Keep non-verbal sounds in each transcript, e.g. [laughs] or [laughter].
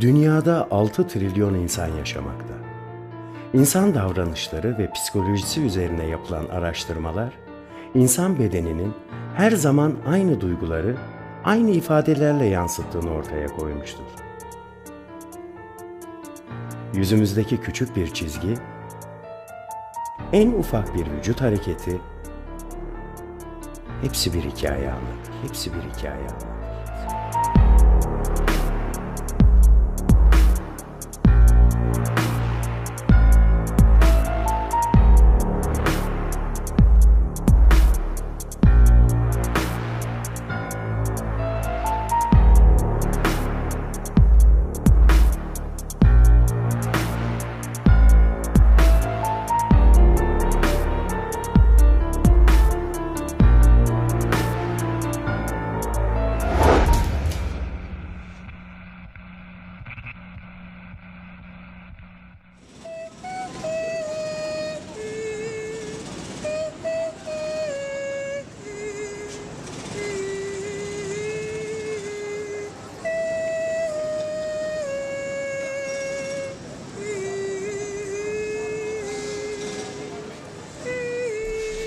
Dünyada 6 trilyon insan yaşamakta. İnsan davranışları ve psikolojisi üzerine yapılan araştırmalar, insan bedeninin her zaman aynı duyguları, aynı ifadelerle yansıttığını ortaya koymuştur. Yüzümüzdeki küçük bir çizgi, en ufak bir vücut hareketi, hepsi bir hikaye anlatır. Hepsi bir hikaye anlatır.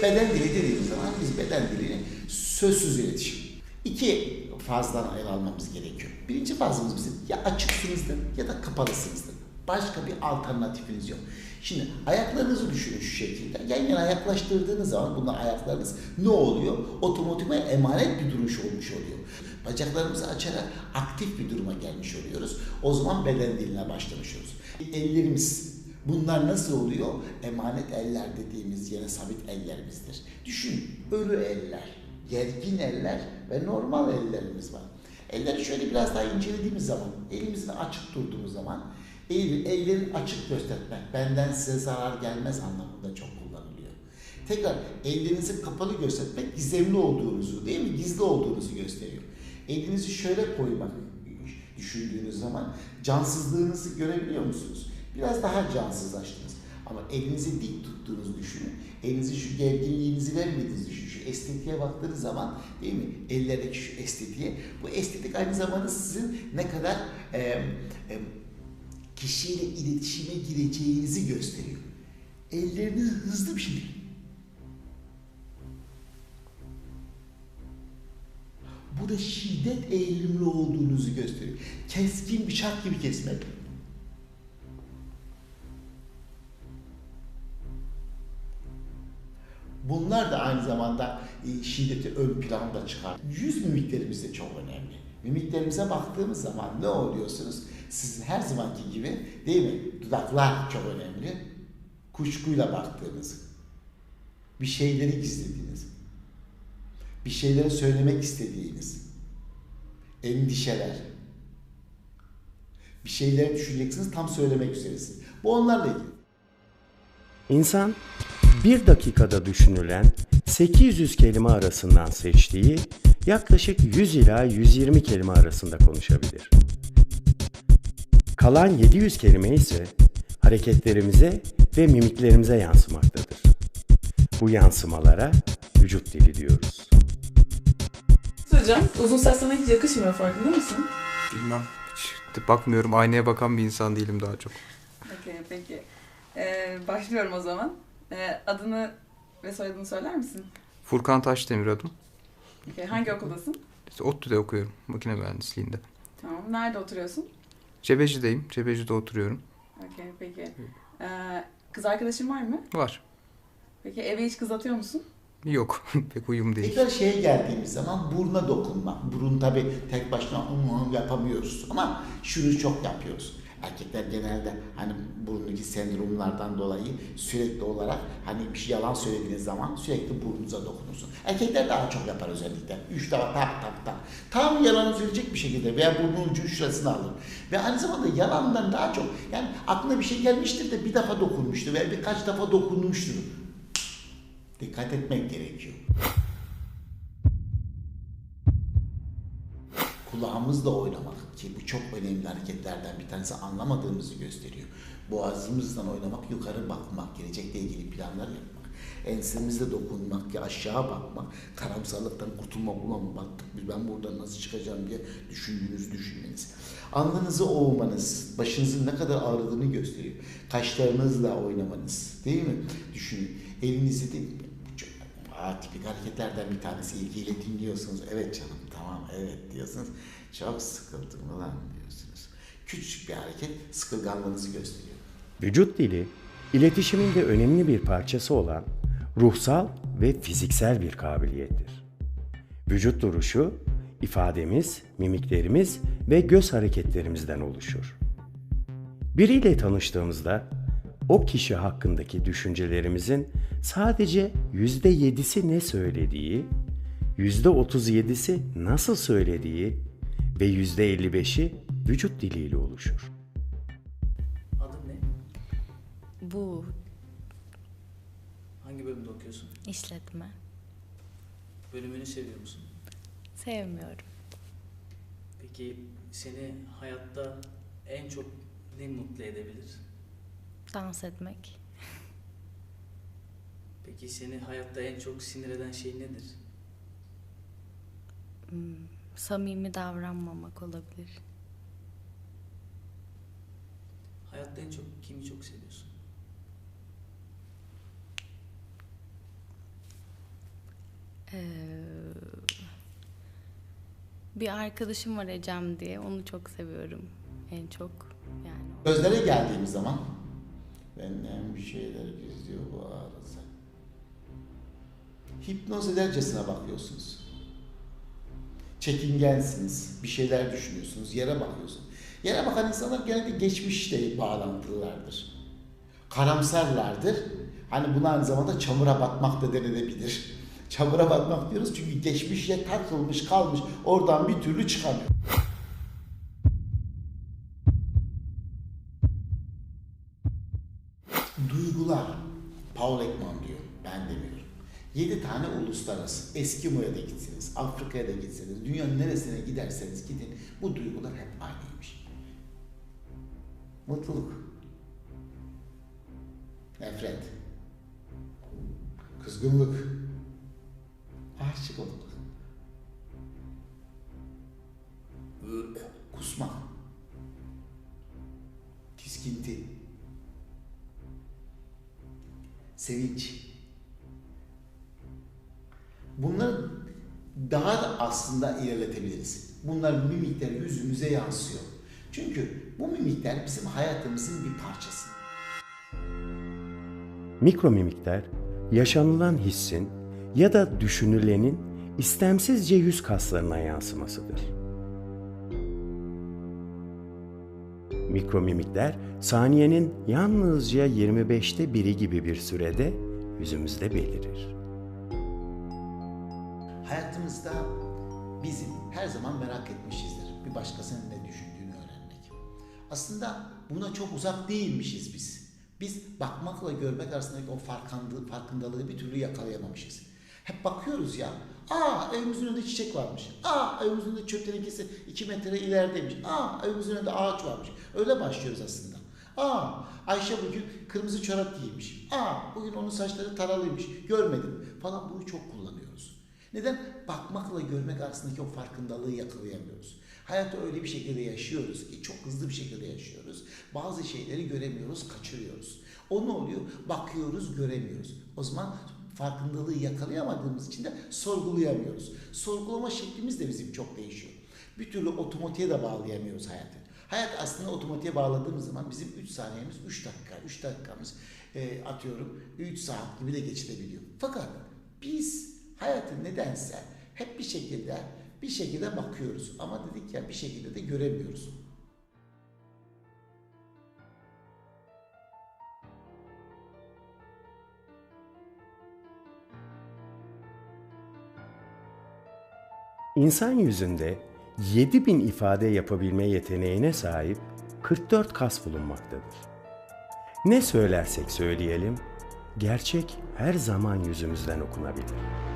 Beden dili dediğimiz zaman biz beden dilini sözsüz iletişim. İki fazdan ele almamız gerekiyor. Birinci fazımız bizim ya açıksınızdır ya da kapalısınızdır. Başka bir alternatifiniz yok. Şimdi ayaklarınızı düşünün şu şekilde. Yan yana yaklaştırdığınız zaman bunlar ayaklarınız ne oluyor? Otomatikman emanet bir duruş olmuş oluyor. Bacaklarımızı açarak aktif bir duruma gelmiş oluyoruz. O zaman beden diline başlamış oluyoruz. Ellerimiz Bunlar nasıl oluyor? Emanet eller dediğimiz yine sabit ellerimizdir. Düşün, ölü eller, gergin eller ve normal ellerimiz var. Elleri şöyle biraz daha incelediğimiz zaman, elimizin açık durduğumuz zaman, el, ellerin açık göstermek, benden size zarar gelmez anlamında çok kullanılıyor. Tekrar ellerinizi kapalı göstermek gizemli olduğunuzu değil mi? Gizli olduğunuzu gösteriyor. Elinizi şöyle koymak düşündüğünüz zaman cansızlığınızı görebiliyor musunuz? Biraz daha cansızlaştınız. Ama elinizi dik tuttuğunuzu düşünün. Elinizi şu gerginliğinizi vermediğinizi düşünün. Şu estetiğe baktığınız zaman değil mi? Ellerdeki şu estetiğe. Bu estetik aynı zamanda sizin ne kadar e, e, kişiyle iletişime gireceğinizi gösteriyor. Elleriniz hızlı bir şey. Burada şiddet eğilimli olduğunuzu gösteriyor. Keskin bıçak gibi kesmek. Zamanda e, şiddeti ön planda çıkar. Yüz mimiklerimiz de çok önemli. Mimiklerimize baktığımız zaman ne oluyorsunuz? Sizin her zamanki gibi değil mi? Dudaklar çok önemli. Kuşkuyla baktığınız, bir şeyleri gizlediğiniz, bir şeyleri söylemek istediğiniz, endişeler, bir şeyleri düşüneceksiniz, tam söylemek üzeresiniz. Bu onlarla ilgili. İnsan bir dakikada düşünülen 800 kelime arasından seçtiği yaklaşık 100 ila 120 kelime arasında konuşabilir. Kalan 700 kelime ise hareketlerimize ve mimiklerimize yansımaktadır. Bu yansımalara vücut dili diyoruz. Hocam uzun saç sana hiç yakışmıyor farkında mısın? Bilmem. Hiç bakmıyorum. Aynaya bakan bir insan değilim daha çok. Okey peki. Ee, başlıyorum o zaman. Ee, adını ve soyadını söyler misin? Furkan Taşdemir adım. Okey, hangi okuldasın? İşte ODTÜ'de okuyorum. Makine mühendisliğinde. Tamam. Nerede oturuyorsun? Cebeci'deyim. Cebeci'de oturuyorum. Okey peki. Ee, kız arkadaşın var mı? Var. Peki eve hiç kız atıyor musun? Yok. [laughs] Pek uyum değil. Tekrar şeye geldiğimiz zaman buruna dokunmak. Burun tabi tek başına um, yapamıyoruz ama şunu çok yapıyoruz. Erkekler genelde hani burnundaki sendromlardan dolayı sürekli olarak hani bir şey yalan söylediğiniz zaman sürekli burnunuza dokunursun. Erkekler daha çok yapar özellikle. Üç defa tak tak tak. Tam yalan söyleyecek bir şekilde veya burnun ucu şurasını alır. Ve aynı zamanda yalandan daha çok yani aklına bir şey gelmiştir de bir defa dokunmuştur veya birkaç defa dokunmuştur. Dikkat etmek gerekiyor. Kulağımızla oynamak ki bu çok önemli hareketlerden bir tanesi anlamadığımızı gösteriyor. Boğazımızdan oynamak, yukarı bakmak, gelecekle ilgili planlar yapmak. Ensemizde dokunmak ya aşağı bakmak, karamsarlıktan kurtulmak ulan baktık biz ben buradan nasıl çıkacağım diye düşündüğünüzü düşünmeniz. Alnınızı ovmanız, başınızın ne kadar ağrıdığını gösteriyor. Kaşlarınızla oynamanız değil mi? Düşünün. Elinizi de çok atipik hareketlerden bir tanesi ilgiyle dinliyorsunuz. Evet canım tamam evet diyorsunuz. Çok sıkıldım lan diyorsunuz. Küçük bir hareket sıkılganlığınızı gösteriyor. Vücut dili, iletişimin de önemli bir parçası olan ruhsal ve fiziksel bir kabiliyettir. Vücut duruşu, ifademiz, mimiklerimiz ve göz hareketlerimizden oluşur. Biriyle tanıştığımızda o kişi hakkındaki düşüncelerimizin sadece yüzde yedisi ne söylediği, yüzde otuz yedisi nasıl söylediği ve yüzde elli beşi vücut diliyle oluşur. Adın ne? Bu Hangi bölümde okuyorsun? işletme. Bölümünü seviyor musun? Sevmiyorum. Peki seni hayatta en çok ne mutlu edebilir? Dans etmek. Peki seni hayatta en çok sinir eden şey nedir? Hmm, samimi davranmamak olabilir. Hayatta en çok kimi çok seviyorsun? Ee, bir arkadaşım var Ecem diye. Onu çok seviyorum. En çok yani. Gözlere geldiğimiz zaman benden bir şeyler gizliyor bu arıza. Hipnoz edercesine bakıyorsunuz. Çekingensiniz, bir şeyler düşünüyorsunuz, yere bakıyorsunuz. Yere bakan insanlar genelde geçmişle bağlantılılardır. Karamsarlardır. Hani buna aynı zamanda çamura batmak da denilebilir. [laughs] Çamura batmak diyoruz çünkü geçmişe takılmış kalmış, oradan bir türlü çıkamıyor. 7 tane uluslararası. Eskimo'ya da gitseniz, Afrika'ya da gitseniz, dünyanın neresine giderseniz gidin bu duygular hep aynıymış. Mutluluk. Nefret. Kızgınlık. Aşık olmak. Kusma. Tiskinti. Sevinç Bunları daha da aslında ilerletebiliriz. Bunlar mimikler yüzümüze yansıyor. Çünkü bu mimikler bizim hayatımızın bir parçası. Mikromimikler, yaşanılan hissin ya da düşünülenin istemsizce yüz kaslarına yansımasıdır. Mikromimikler, saniyenin yalnızca 25'te biri gibi bir sürede yüzümüzde belirir. Hayatımızda bizim her zaman merak etmişizdir. Bir başkasının ne düşündüğünü öğrenmek. Aslında buna çok uzak değilmişiz biz. Biz bakmakla görmek arasındaki o farkındalığı, farkındalığı bir türlü yakalayamamışız. Hep bakıyoruz ya. Aa evimizin önünde çiçek varmış. Aa evimizin önünde çöp tenekesi 2 metre ilerideymiş. Aa evimizin önünde ağaç varmış. Öyle başlıyoruz aslında. Aa Ayşe bugün kırmızı çorap giymiş. Aa bugün onun saçları taralıymış. Görmedim falan bunu çok kullanıyoruz. Neden? Bakmakla görmek arasındaki o farkındalığı yakalayamıyoruz. Hayatı öyle bir şekilde yaşıyoruz ki çok hızlı bir şekilde yaşıyoruz. Bazı şeyleri göremiyoruz, kaçırıyoruz. O ne oluyor? Bakıyoruz, göremiyoruz. O zaman farkındalığı yakalayamadığımız için de sorgulayamıyoruz. Sorgulama şeklimiz de bizim çok değişiyor. Bir türlü otomatiğe de bağlayamıyoruz hayatı. Hayat aslında otomatiğe bağladığımız zaman bizim 3 saniyemiz 3 dakika, 3 dakikamız e, atıyorum 3 saat gibi de geçirebiliyor. Fakat biz hayatı nedense hep bir şekilde bir şekilde bakıyoruz ama dedik ya bir şekilde de göremiyoruz. İnsan yüzünde 7000 ifade yapabilme yeteneğine sahip 44 kas bulunmaktadır. Ne söylersek söyleyelim, gerçek her zaman yüzümüzden okunabilir.